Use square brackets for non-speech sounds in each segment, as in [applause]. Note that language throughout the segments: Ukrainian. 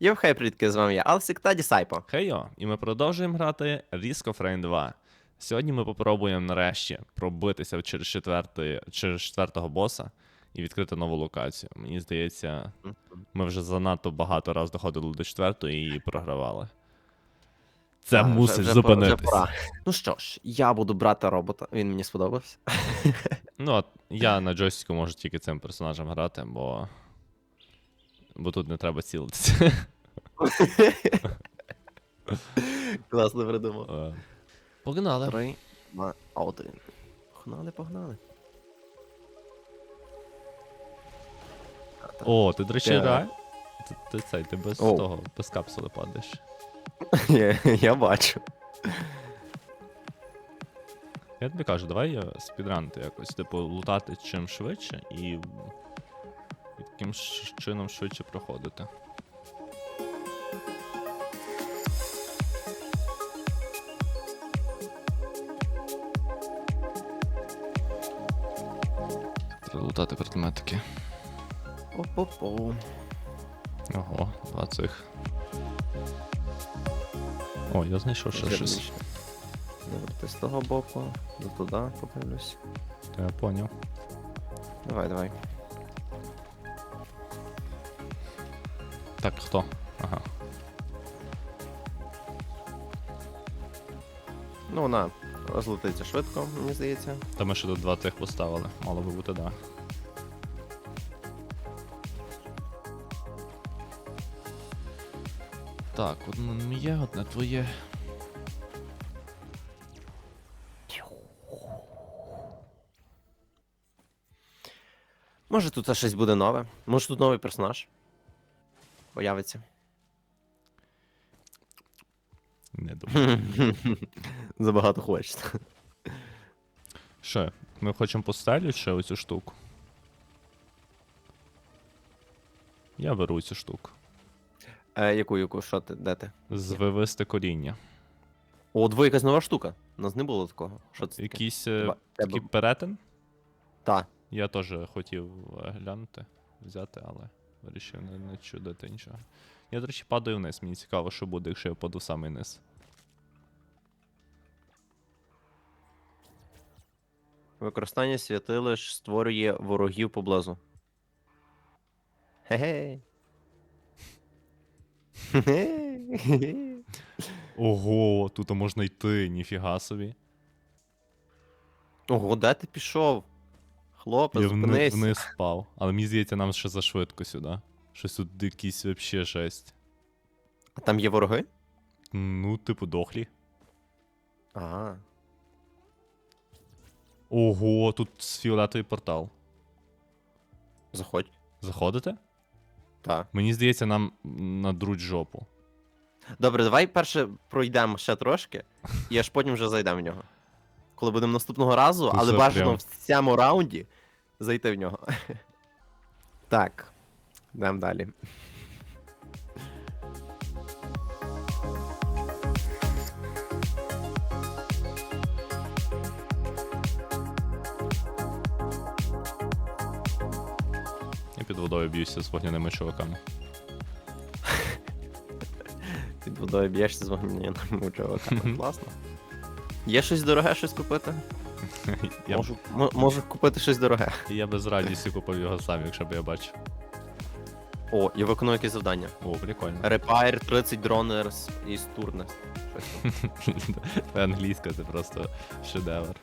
Євхей, привітки, з вами я, Алсік та Дісайпо. Хейо, і ми продовжуємо грати Risk of Rain 2. Сьогодні ми попробуємо нарешті пробитися через, четвертої, через четвертого боса і відкрити нову локацію. Мені здається, ми вже занадто багато раз доходили до четвертої і програвали. Це А, мусить вже пора- вже пора. Ну що ж, я буду брати робота, він мені сподобався. Ну, от я на джойстику можу тільки цим персонажем грати, бо. Бо тут не треба цілитися. [laughs] Класно придумав. Е, Погнали. Три, два, один. Погнали, погнали. О, ти, до речі, Так. да? Ти, ти цей, ти без Оу. того, без капсули падаєш. [laughs] я, я бачу. Я тобі кажу, давай е, спідранити якось, типу, лутати чим швидше і, і таким чином швидше проходити. Треба лутати предметики. О-по-по. Ого, два цих. О, я знайшов ще щось. Ти з того боку, до туди подивлюсь. Я поняв. Давай, давай. Так, хто? Ага. Ну, вона розлетиться швидко, мені здається. Та ми ще тут два цих поставили. Мало би бути, да. Так, одне моє, одне твоє. Може тут щось буде нове. Може тут новий персонаж. Появиться. Не думаю. [laughs] Забагато хочете. Що, ми хочемо поставити ще оцю штуку. Я беру цю штуку. Е, яку, яку, що ти, де ти? Звивисте коріння. О, двоє якась нова штука. У нас не було такого. Що це таке? Якийсь е, такий тебе- перетин. Та. Я теж хотів е, глянути, взяти, але вирішив не, не чудити нічого. Я, до речі, падаю вниз. Мені цікаво, що буде, якщо я впаду в самий низ. Використання святилищ створює ворогів поблизу. Хе-хей. Хе-хей. [laughs] Ого, тут можна йти, ніфіга собі. Ого, де ти пішов? Хлопець, Я вни, зупинись. вниз впав. Але мені здається, нам ще зашвидко сюди. Щось тут якийсь вообще жесть. А там є вороги? Ну, типу, дохлі. А. Ого, тут фіолетовий портал. Заходь. Заходите? Так. Мені здається, нам надруть жопу. Добре, давай перше пройдемо ще трошки, і аж потім вже зайдемо в нього. Коли будемо наступного разу, Тут але все бажано прям. в цьому раунді зайти в нього. [laughs] Так. Йдемо далі. Я під водою б'юся з вогняними чуваками. [laughs] Під водою б'єшся з вогняними чуваками. [laughs] Класно. Є щось дороге, щось купити? [laughs] Я, б- Можу, м- можу купити щось дороге. я би з радістю купив його сам, якщо б я бачив. О, я виконую якесь завдання. О, прикольно. Repair 30 дронерс із. Щось. Твоя [laughs] англійська це просто шедевр.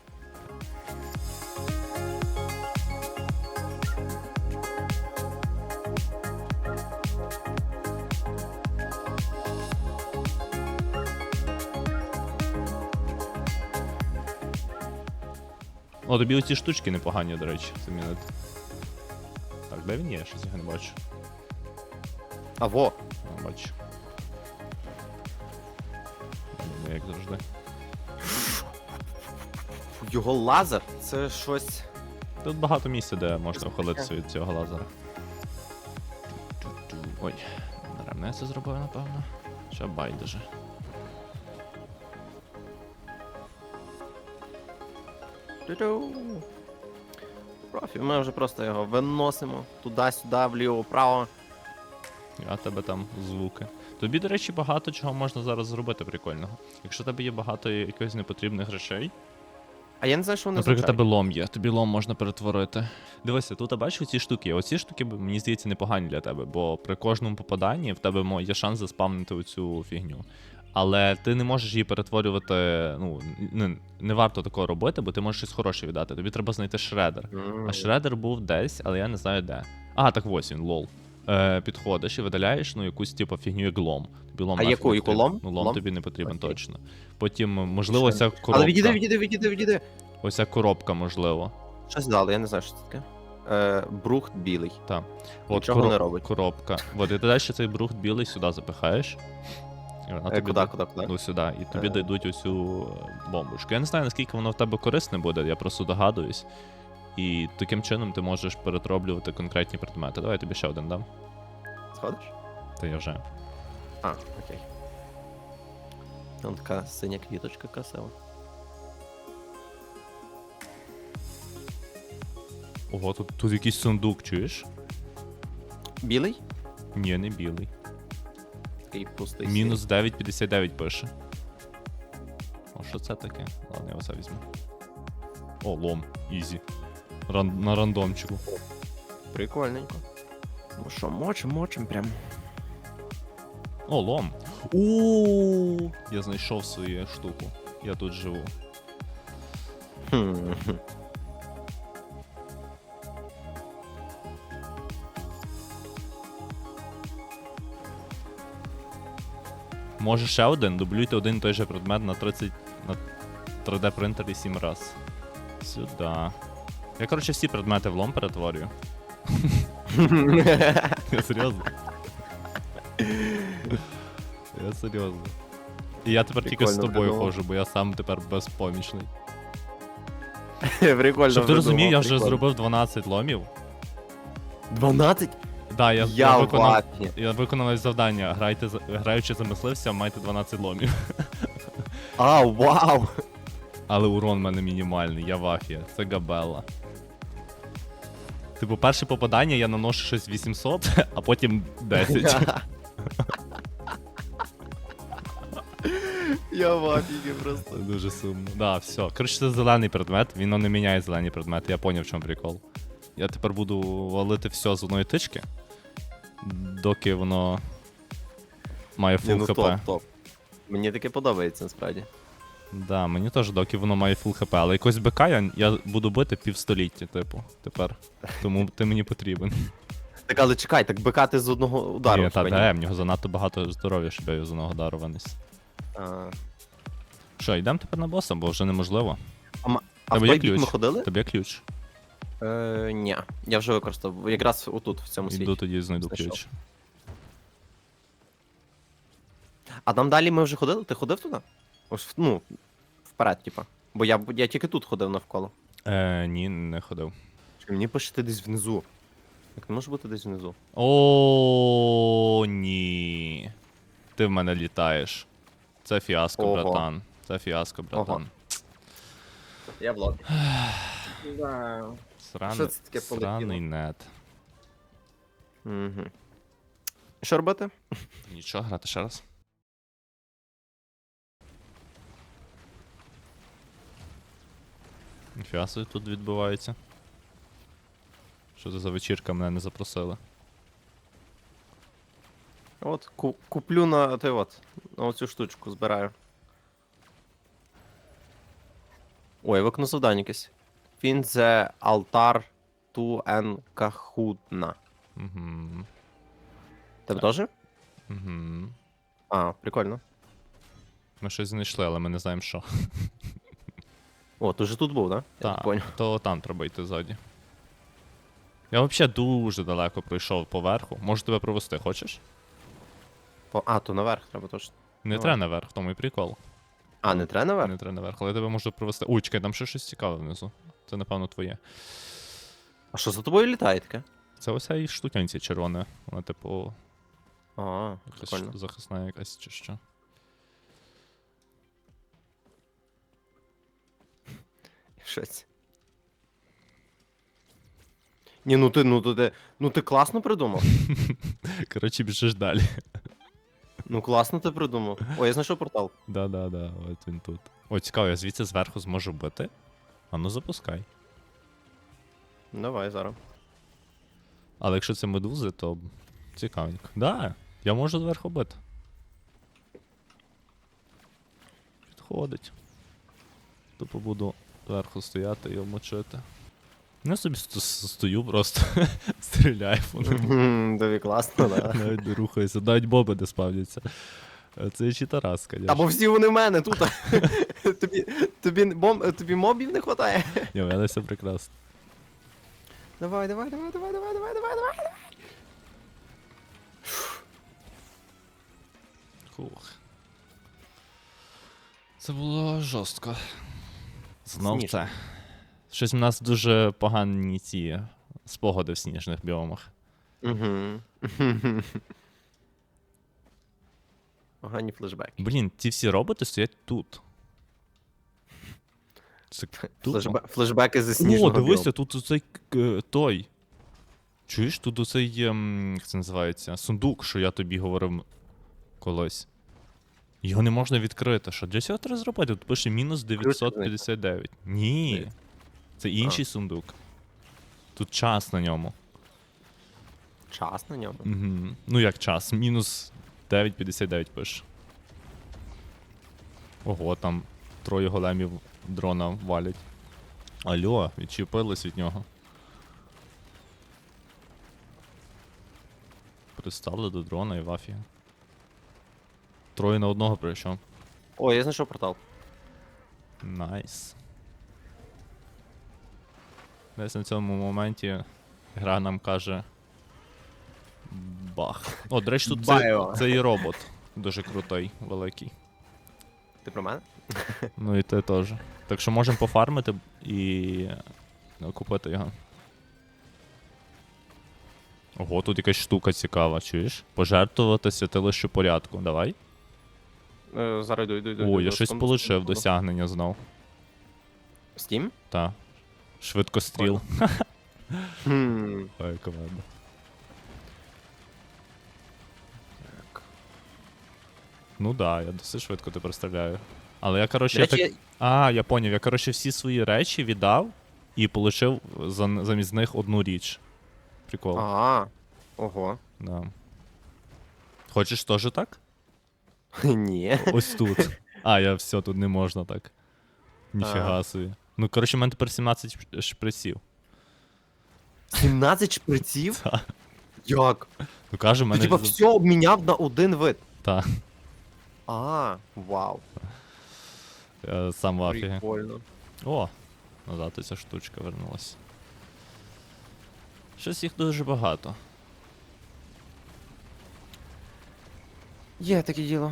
О, тобі оці штучки непогані, до речі, замінити. Так, де він є? Щось я не бачу. А во! А, бачу. Ну, як завжди. Його лазер це щось. Тут багато місця, де можна ухилитися від цього лазера. Ой, даремно я це зробив, напевно. Що байдуже. Тю-тю. Профі, ми вже просто його виносимо туди-сюди, вліво, вправо. А тебе там звуки. Тобі, до речі, багато чого можна зараз зробити прикольного. Якщо тебе є багато якихось непотрібних речей, А я не знаю, що вони Наприклад, означають. тебе лом є, тобі лом можна перетворити. Дивися, тут бачиш оці штуки. Оці штуки, мені здається, непогані для тебе, бо при кожному попаданні в тебе є шанс заспавнити оцю фігню. Але ти не можеш її перетворювати. Ну, не, не варто такого робити, бо ти можеш щось хороше віддати. Тобі треба знайти шредер. А шредер був десь, але я не знаю де. А, так ось він, лол. Е, підходиш і видаляєш ну, якусь типу фігню як лом. Тобі лом А яку- яку лом? Ну, лом, Лом? тобі не потрібен Окей. точно. Потім, можливо, Ще. ця коробка. Але відійди, відійди, відійди, відійди. Ось ця коробка, можливо. Щось дали, я не знаю, що це таке. Е, брухт білий. Так. От Нічого короб- не робить. коробка. От, і ти далі цей брухт білий сюди запихаєш. Е, тобі куди, куди, куди? Ну сюди, і тобі Е. дадуть оцю бомбочку. Я не знаю, наскільки воно в тебе корисне буде, я просто догадуюсь. І таким чином ти можеш перетроблювати конкретні предмети. Давай я тобі ще один дам. Сходиш? Та я вже. А, окей. Там така синя квіточка красива. Ого, тут, тут якийсь сундук, чуєш? Білий? Ні, не білий. Такий пустий. Мінус 9,59 пише. О, що це таке? Ладно, я оце візьму. О, лом. Ізі. Ран... На рандомчику. Прикольненько. Ну що, мочим, мочим прям. О, лом. У Я знайшов свою штуку. Я тут живу. Може ще один, дублюйте один і той же предмет на 30 на 3D принтері 7 раз. Сюда. Я, коротше, всі предмети в лом перетворюю. [laughs] Я серйозно. Я серйозно. І я тепер тільки з тобою ходжу, бо я сам тепер безпомічний. Прикольно. Щоб ти розумів, я вже зробив 12 ломів. 12? Да, я, я, Я виконав, я виконав завдання. Грайте, за- граючи замислився, майте 12 ломів. [laughs] А, вау! Але урон в мене мінімальний, я в афі. Це габела. Типу, перше попадання я наношу щось 800, [laughs] а потім 10. [laughs] Я в афігі просто. Дуже сумно. Да, все. Коротше, це зелений предмет, він не міняє зелені предмети, я поняв, в чому прикол. Я тепер буду валити все з одної тички, доки воно має фул ну хп. топ, топ. Мені таке подобається насправді. Да, мені теж доки воно має фул хп, але якось БК я, я буду бити півстоліття, типу, тепер. Тому ти мені потрібен. Так, але чекай, так БК ти з одного удару. Ні, та ні? де, в нього занадто багато здоров'я, щоб я з одного удару виніс. А, Що, йдемо тепер на боса, бо вже неможливо. а в Тебе є ключ? ми ходили? Тобі є ключ. Е, ні, я вже використав. Якраз отут, в цьому світі. Іду тоді знайду Знайшов. ключ. А там далі ми вже ходили? Ти ходив туди? Ось, ну, вперед, типа. Бо я, я тільки тут ходив навколо. Е, ні, не ходив. Чекай, Мені пише ти десь внизу. Як не може бути десь внизу? О, ні. Ти в мене літаєш. Це фіаско, Ого. братан. Це фіаско, братан. Я в лобі. Сраний, Що це таке сраний нет. Угу. Що робити? Нічого, грати ще раз. Ніфіга собі тут відбувається. Що це за вечірка мене не запросили? От, ку- куплю на той от, на оцю штучку збираю. Ой, вікно завдання якесь. Фінзе алтар ту ен. Угу. Тебе теж? Угу. А, прикольно. Ми щось знайшли, але ми не знаємо що. О, ти вже тут був, да? Я Так, так то там треба йти ззаді. Я взагалі дуже далеко пройшов поверху. Можу тебе провести, хочеш? По... А, то наверх треба точно. Не треба наверх, тому і прикол. А, не треба наверх? Не треба наверх, але я тебе можу провести. Ой, чекай, там ще щось цікаве внизу. Це, напевно, твоє. А що за тобою літає таке? Це оця і штукенці червона. Вона, типу, А, якась прикольно. захисна якась чи що. [laughs] Щось. Ні, ну ти, ну ти, ну ти класно придумав. [laughs] Коротше, біжиш далі. Ну класно ти придумав. О, я знайшов портал. Да-да-да, от він тут. О, цікаво, я звідси зверху зможу бити. А ну запускай. Давай зараз. Але якщо це медузи, то цікавенько. Да, я можу зверху бити. Підходить. Тупо буду зверху стояти і обмочити. Я собі стою просто, [laughs] стріляю по ним. Тобі класно, да. Навіть не рухаюся, навіть боби не спавняться. Е, Це чи Тарас, Або всі вони в мене тут. [laughs] тобі, тобі, бом, тобі мобів не вистачає. Ні, у мене все прекрасно. Давай, давай, давай, давай, давай, давай, давай, давай. Хух. Це було жорстко. Знов це. Щось в нас дуже погані ці спогади в сніжних біомах. Угу. [laughs] Погані флешбеки. Блін, ці всі роботи стоять тут. Це тупо. Флешбе- Флешбеки зі О, сніжного дивися, біому. тут оцей к- той. Чуєш, тут оцей, ем, як це називається, сундук, що я тобі говорив колись. Його не можна відкрити. Що для цього треба зробити? Тут пише мінус 959. Ні. Ні. Це інший сундук. Тут час на ньому. Час на ньому. Угу. Ну як час? Мінус 9,59 пише. Ого, там троє големів дрона валять. Алло, відчепились від нього. Приставили до дрона і вафі. Троє на одного прийшов. О, я знайшов портал. Найс. Десь на цьому моменті гра нам каже. Бах. О, до речі, тут цей, Байо. цей робот. Дуже крутий, великий. Ти про мене? [laughs] Ну і ти теж. Так що можемо пофармити і ну, купити його. Ого, тут якась штука цікава, чуєш? Пожертвувати святилище порядку. Давай. Е, зараз йду, йду, йду. О, йду, я щось секунду, получив секунду. досягнення знов. Steam? Та. Швидкостріл. [laughs] Хм. Ой, команда. Ну да, я досить швидко тепер стріляю. Але я, коротше, я речі, так... А, я поняв, я, коротше, всі свої речі віддав і отримав за... замість них одну річ. Прикол. Ага. Ого. Да. Хочеш теж так? Ні. Ось тут. А, я все, тут не можна так. Ніфіга собі. Ну, коротше, в мене тепер 17 шприців. 17 шприців? [laughs] Та. Як? Ну каже, в Ти типа все обміняв на один вид. Та, А, вау. я сам в афігі. Прикольно. О, назад ця штучка вернулась. Щось їх дуже багато. Є таке діло.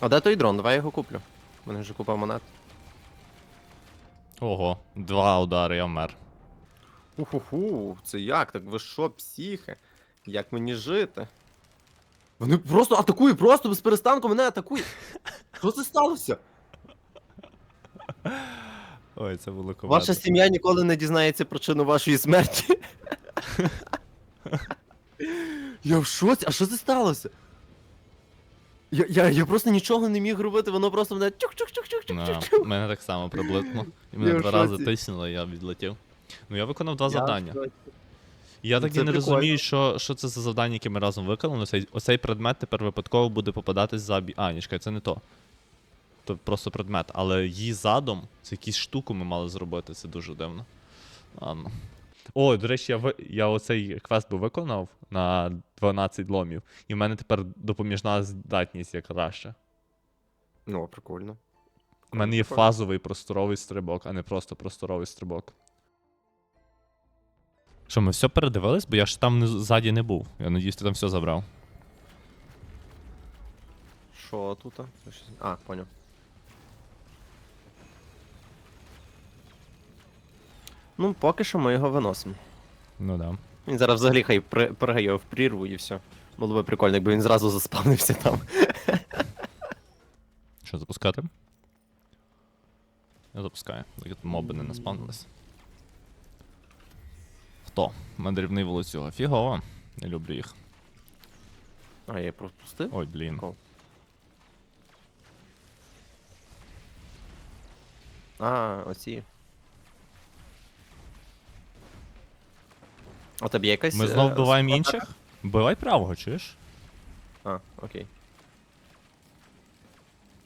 А де той дрон? Давай я його куплю. У мене вже купа монет. Ого, два удари, я вмер. Уху, це як? Так ви що, психи? Як мені жити? Вони просто атакують, просто без перестанку мене атакують. Що це сталося? Ой, це було команда. Ваша сім'я ніколи не дізнається причину вашої смерті. Я в шоці, а що це сталося? Я, я, я просто нічого не міг робити, воно просто мене Да, чух-чух-чух-чух-чух-чух. в мене так само приблизно. І Я мене в два рази шоці. тиснуло, я відлетів. Ну я виконав два Я завдання. Я так і не прикольно. розумію, що, що це за завдання, яке ми разом виконали. Оцей, оцей предмет тепер випадково буде попадатись за бі. А, ні, чекай, це не то. То просто предмет. Але її задом, це якусь штуку ми мали зробити, це дуже дивно. Ладно. О, до речі, я, ви... я оцей квест би виконав на 12 ломів, і в мене тепер допоміжна здатність як краще. Ну, прикольно. У мене є фазовий просторовий стрибок, а не просто просторовий стрибок. Що, ми все передивились, бо я ж там не- ззаді не був. Я надіюсь, ти там все забрав. Що тут? А, поняв. Ну, поки що ми його виносимо. Ну да. Він зараз взагалі хай при- пригає в прірву і все. Було би прикольно, якби він зразу заспавнився там. Що, запускати? Я запускаю, доки тут моби не наспавнились. Хто? Мандрівний волоцюга. Фігово. Не люблю їх. А, я пропустив? Ой, блін. Кол. А, оці. А тобі якась. Ми е, знов вбиваємо супер- інших? Вбивай правого, чуєш? А, окей.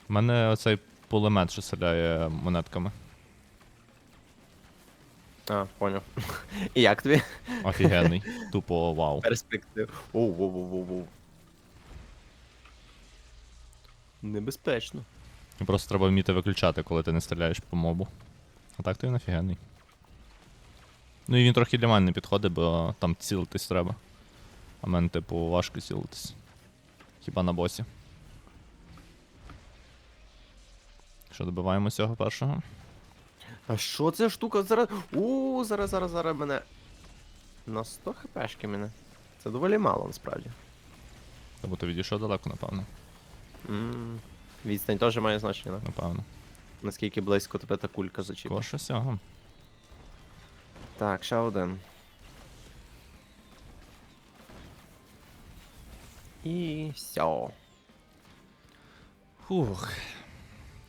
У мене оцей пулемет, що стріляє монетками. А, поняв. [laughs] І як тобі? Офігенний. [laughs] Тупо вау. Перспектив. Оу, воу, воу, воу, воу. Небезпечно. Просто треба вміти виключати, коли ти не стріляєш по мобу. А так то він офігенний. Ну і він трохи для мене не підходить, бо там цілитись треба. А мене, типу, важко цілитись. Хіба на босі. Що, добиваємо цього першого? А що це штука зараз? У, зараз, зараз, зараз мене. На 100 хпшки мене. Це доволі мало насправді. Тобто ти відійшов далеко, напевно. м Відстань теж має значення, да? Напевно. Наскільки близько тебе та кулька зачіпає. Коша сього. Так, ще один. І все. Фух.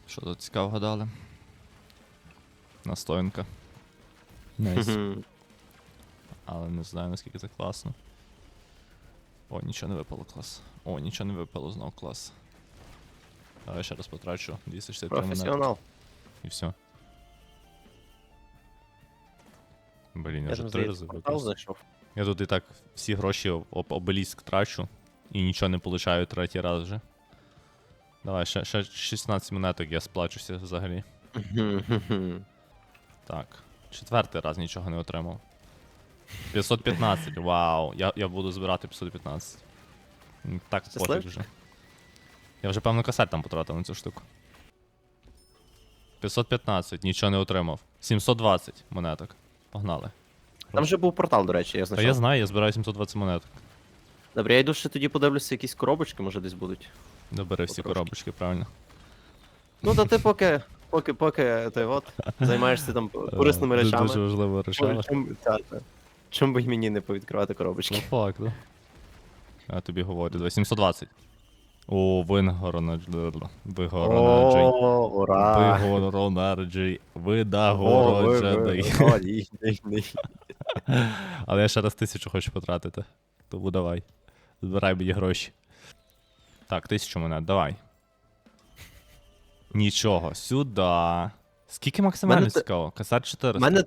Що тут цікавого дали? Настоянка. Найс. Але не знаю, наскільки це класно. О, нічого не випало клас. О, нічого не випало знов клас. Давай ще раз потрачу 263 монети. Професіонал. І все. Блін, я вже три рази зайшов. Я тут і так всі гроші об об обеліск трачу і нічого не получаю третій раз вже. Давай, ще, ще 16 монеток я сплачуся взагалі. Так. Четвертий раз нічого не отримав. 515, вау. Я, я буду збирати 515. Так, пофіг вже. Я вже певно касет там потратив на цю штуку. 515, нічого не отримав. 720 монеток. Погнали. Там же був портал, до речі, я Та знайшов. я знаю, я збираю 720 монеток. Добре, я йду ще тоді подивлюся, якісь коробочки, може десь будуть. Добери всі коробочки, правильно. Ну, та ти поки, поки, поки ти от займаєшся там [laughs] корисними Е, речами. Дуже важливо речами. Чим, та, та. Чим би й мені не повідкривати Ну коробочки? факт, да. Я тобі говорю, давай 720. О, вингоронаджей. Вигоронаджей. О, ура! Вигоронаджей. О, ви- Видагороджений. ви- [laughs] о, ні, ні, ні. Але я ще раз тисячу хочу потратити. Тому давай. Збирай мені гроші. Так, тисячу монет, давай. Нічого, сюди. Скільки максимально Мене те- цікаво? Касар 400. У мене,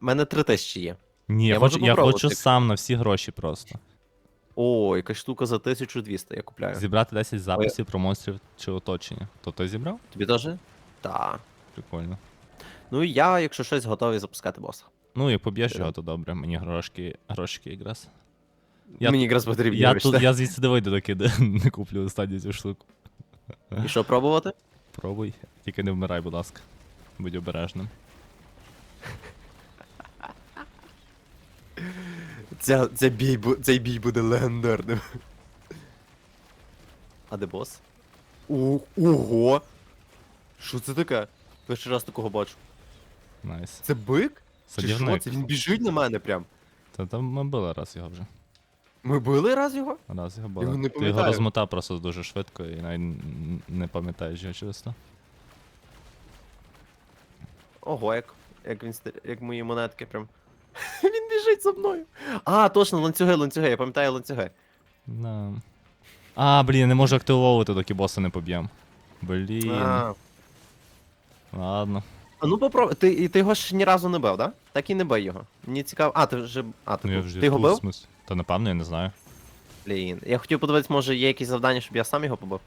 мене три тисячі є. Ні, я, я хочу, можу я попробувати. хочу сам на всі гроші просто. О, якась штука за 1200 я купляю. Зібрати 10 записів про монстрів чи оточення. То ти зібрав? Тобі теж? Так. Прикольно. Ну і я, якщо щось, готовий запускати боса. Ну, як поб'єш його, то добре. Мені грошки, грошки якраз. Я- Мені якраз потрібні. Я, вибачте. тут, я звідси не вийду, доки не, [laughs] не куплю останню цю штуку. І що, пробувати? Пробуй. Тільки не вмирай, будь ласка. Будь обережним. Ця, ця бій, бу- цей бій буде легендарним. А де бос? У, ого! Що це таке? Перший раз такого бачу. Найс. Це бик? Чи що Садівник. це? Він біжить на мене прям. Та там ми били раз його вже. Ми били раз його? Раз його Його не Ти його пам'ятаю. розмотав просто дуже швидко і навіть н- не пам'ятаєш його чисто. Ого, як, як він як мої монетки прям. [laughs] Він біжить за мною. А, точно, ланцюги, ланцюги, я пам'ятаю ланцюги. Да. А, блін, я не можу активовувати, доки боса не поб'єм. Блін. А, Ладно. а ну попробуй. Ти, і ти його ж ні разу не бив, да? Так і не бий його. Мені цікаво. А, ти вже. А, ти, Ну, я був. вже ти його тут, бив? в смислі. Та напевно, я не знаю. Блін. Я хотів подивитися, може є якісь завдання, щоб я сам його побив.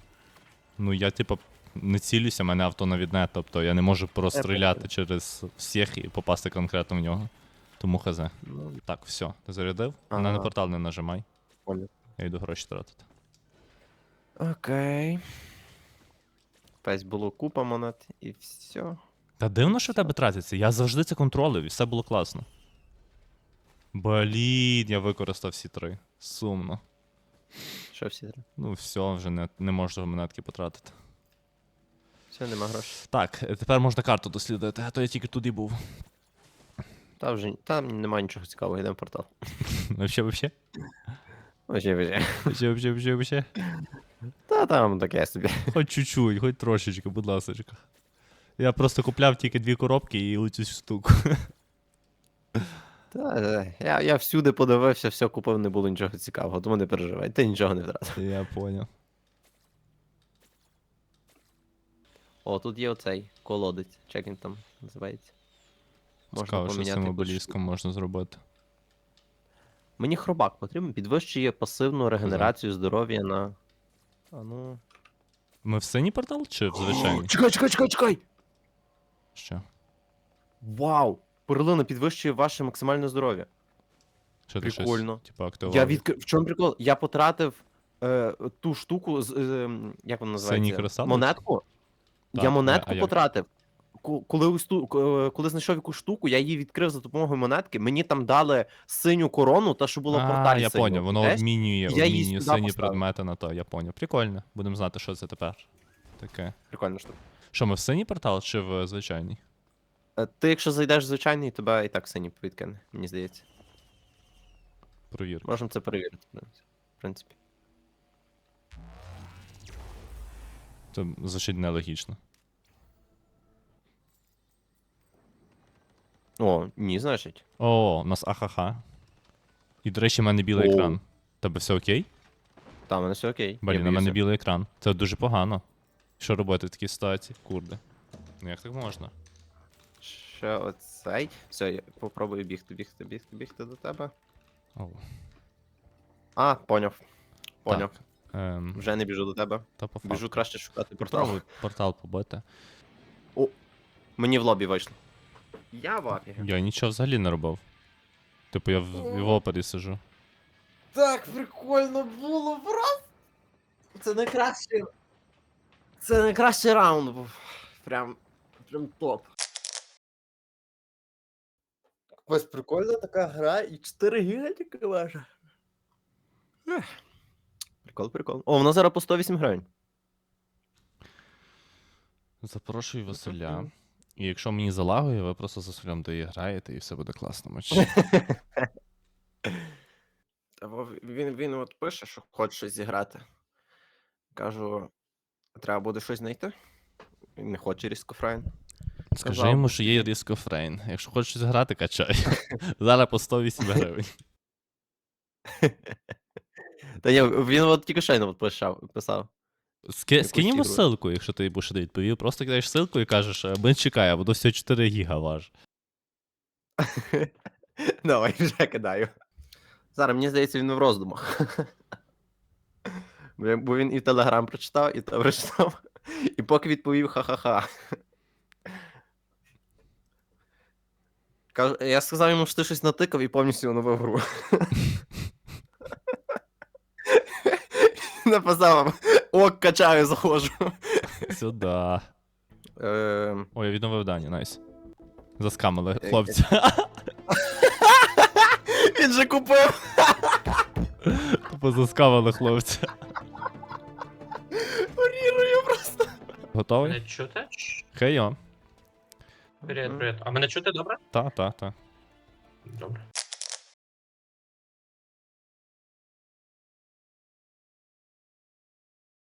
Ну, я, типа, не цілюся, мене авто навідне, тобто я не можу простріляти через всіх і попасти конкретно в нього. Тому хз. Ну, Так, все, ти зарядив? Ага. На, на портал не нажимай. понял. Я йду гроші тратити. Окей. Песь було купа монет і все. Та дивно, що в тебе тратиться. Я завжди це контролив, і все було класно. Блін, я використав всі три. Сумно. Що всі три? Ну, все, вже не, не можу монетки потратити. Все, нема грошей. Так, е, тепер можна карту дослідити, а то я тільки туди був. Та вже там немає нічого цікавого, йдемо в портал. [laughs] Вообще, вообще? Вообще, вообще. Вообще, вообще, вообще, вообще. Та там таке собі. Хоч чуть-чуть, хоч трошечки, будь ласочка. Я просто купляв тільки дві коробки і оцю штуку. Та, е, я, я всюди подивився, все купив, не було нічого цікавого, тому не переживай, ти нічого не втратив. Я понял. О, тут є оцей колодець, як він там називається. Цікаво, що з цим обеліском можна зробити. Мені хробак потрібен, підвищує пасивну регенерацію здоров'я на. А ну. Ми в синій портал чи в звичайній? Чекай, чекай, чекай, чекай! Що? Вау! Перлина підвищує ваше максимальне здоров'я. Що ти щось, Прикольно. Типа активував? Я відкрив. В чому прикол? Я потратив е, ту штуку з. Е, як вона називається? Кристал? Монетку. Так, я монетку а як? потратив. Ку- Коли, ось ту- к- е, коли знайшов якусь штуку, я її відкрив за допомогою монетки. Мені там дали синю корону, та що було в А, порталі. я поняв, воно Знаєш? обмінює, Я її обмінює сюди сині поставив. предмети на то, я поняв. Прикольно. Будемо знати, що це тепер. Таке. Прикольна штука. Що, ми в синій портал чи в звичайній? Е, Ти, якщо зайдеш в звичайний, тебе і так синій відкине, мені здається. Провір. Можемо це перевірити, в принципі. В принципі. Це звучить нелогічно. О, ні, значить. О, у нас ахаха. І, до речі, в мене білий О. екран. Тебе все окей? Там, мене все окей. Блін, на мене білий екран. Це дуже погано. Що робити в такій ситуації? Курде. Ну як так можна? Ще оцей. Все, я попробую бігти, бігти, бігти, бігти до тебе. Оу. А, поняв. Поняв. Ем, Вже не біжу до тебе. та по факту. Біжу краще шукати портал. Попробуй портал побити. Мені в лобі вийшло. Я в лобі. Я нічого взагалі не робив. Типу я в, в опері сижу. Так прикольно було, брат. Це найкраще. Це найкращий раунд був. Прям. Прям топ. Ось прикольна така гра і 4 гіга тільки важа. Прикол, прикол. О, вона зараз по 108 гривень. Запрошую Василя. І якщо мені залагує, ви просто з Василем доіграєте і все буде класно. Матч. Та во- він, він от пише, що хоче щось зіграти. Кажу, треба буде щось знайти. Він не хоче різкофрайн. Скажи Сказав йому, що є різкофрейн. Якщо хочеш зіграти, качай. [laughs] Зараз по 108 гривень. [laughs] Та ні, він от тільки щойно писав, писав. Ски, скинь йому ссылку, якщо ти будеш не відповів. Просто кидаєш ссылку і кажеш, «Е, бен чекає, воно все 4 гіга важ. [laughs] Давай, вже кидаю. Зараз, мені здається, він в роздумах. Бо він і Телеграм прочитав, і те прочитав. І поки відповів ха-ха-ха. Кажу, я сказав йому, що ти щось натикав і повністю оновив гру. [laughs] Написав, ок, качаю, заходжу. Сюда. Ем, Ой, я відновив дані, найс. Заскамили Е, хлопця. [laughs] Він же купив. Тупо заскамили хлопця. Порірую просто. Готовий? Мене чути? Хейо. Привіт, привіт. А мене чути добре? Та, та, та. Добре.